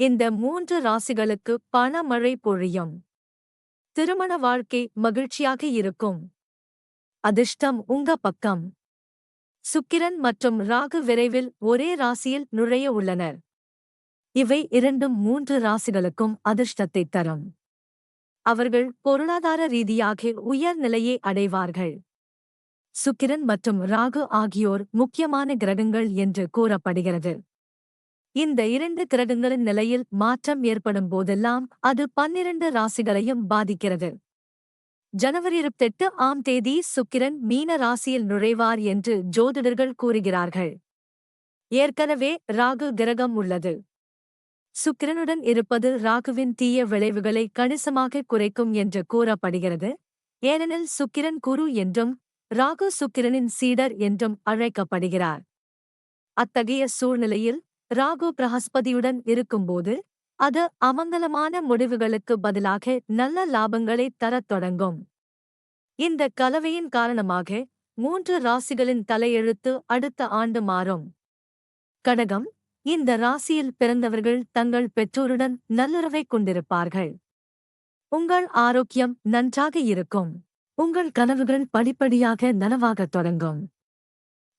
இந்த மூன்று ராசிகளுக்கு பணமழை பொழியும். திருமண வாழ்க்கை மகிழ்ச்சியாக இருக்கும். அதிர்ஷ்டம் உங்க பக்கம். சுக்கிரன் மற்றும் ராகு விரைவில் ஒரே ராசியில் நுழைய உள்ளனர். இவை இரண்டும் மூன்று ராசிகளுக்கும் அதிர்ஷ்டத்தை தரும். அவர்கள் பொருளாதார ரீதியாக உயர் நிலையை அடைவார்கள். சுக்கிரன் மற்றும் ராகு ஆகியோர் முக்கியமான கிரகங்கள் என்று கூறப்படுகிறது. இந்த இரண்டு கிரகங்களின் நிலையில் மாற்றம் ஏற்படும் போதெல்லாம் அது பன்னிரண்டு ராசிகளையும் பாதிக்கிறது. ஜனவரி இருபத்தெட்டு ஆம் தேதி சுக்கிரன் மீன ராசியில் நுழைவார் என்று ஜோதிடர்கள் கூறுகிறார்கள். ஏற்கனவே ராகு கிரகம் உள்ளது. சுக்கிரனுடன் இருப்பது ராகுவின் தீய விளைவுகளை கணிசமாக குறைக்கும் என்று கூறப்படுகிறது. ஏனெனில் சுக்கிரன் குரு என்றும் ராகு சுக்கிரனின் சீடர் என்றும் அழைக்கப்படுகிறார். அத்தகைய சூழ்நிலையில் ராகு பிரகஸ்பதியுடன் இருக்கும்போது அது அமங்கலமான முடிவுகளுக்கு பதிலாக நல்ல லாபங்களை தரத் தொடங்கும். இந்த கலவையின் காரணமாக மூன்று ராசிகளின் தலையெழுத்து அடுத்த ஆண்டு மாறும். கடகம் இந்த ராசியில் பிறந்தவர்கள் தங்கள் பெற்றோருடன் நல்லுறவை கொண்டிருப்பார்கள். உங்கள் ஆரோக்கியம் நன்றாக இருக்கும். உங்கள் கனவுகள் படிப்படியாக நனவாகத் தொடங்கும்.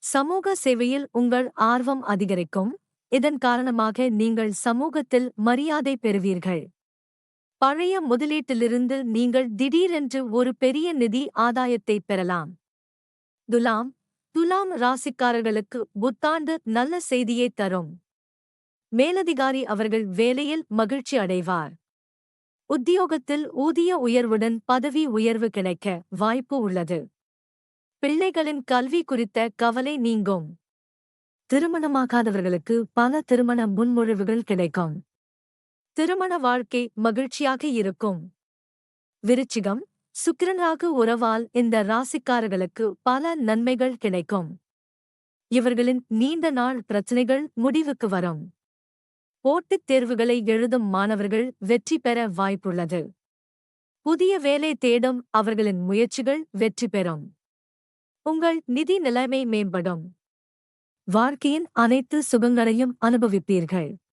சமூக சேவையில் உங்கள் ஆர்வம் அதிகரிக்கும். இதன் காரணமாக நீங்கள் சமூகத்தில் மரியாதை பெறுவீர்கள். பழைய முதலீட்டிலிருந்து நீங்கள் திடீரென்று ஒரு பெரிய நிதி ஆதாயத்தை பெறலாம். துலாம் துலாம் ராசிக்காரர்களுக்கு புத்தாண்டு நல்ல செய்தியை தரும். மேலதிகாரி அவர்கள் வேலையில் மகிழ்ச்சி அடைவார். உத்தியோகத்தில் ஊதிய உயர்வுடன் பதவி உயர்வு கிடைக்க வாய்ப்பு உள்ளது. பிள்ளைகளின் கல்வி குறித்த கவலை நீங்கும். திருமணமாகாதவர்களுக்கு பல திருமண முன்மொழிவுகள் கிடைக்கும். திருமண வாழ்க்கை மகிழ்ச்சியாக இருக்கும். விருச்சிகம் சுக்கிரனாக உறவால் இந்த ராசிக்காரர்களுக்கு பல நன்மைகள் கிடைக்கும். இவர்களின் நீண்ட நாள் பிரச்சினைகள் முடிவுக்கு வரும். போட்டித் தேர்வுகளை எழுதும் மாணவர்கள் வெற்றி பெற வாய்ப்புள்ளது. புதிய வேலை தேடும் அவர்களின் முயற்சிகள் வெற்றி பெறும். உங்கள் நிதி நிலைமை மேம்படும். வாழ்க்கையின் அனைத்து சுகங்களையும் அனுபவிப்பீர்கள்.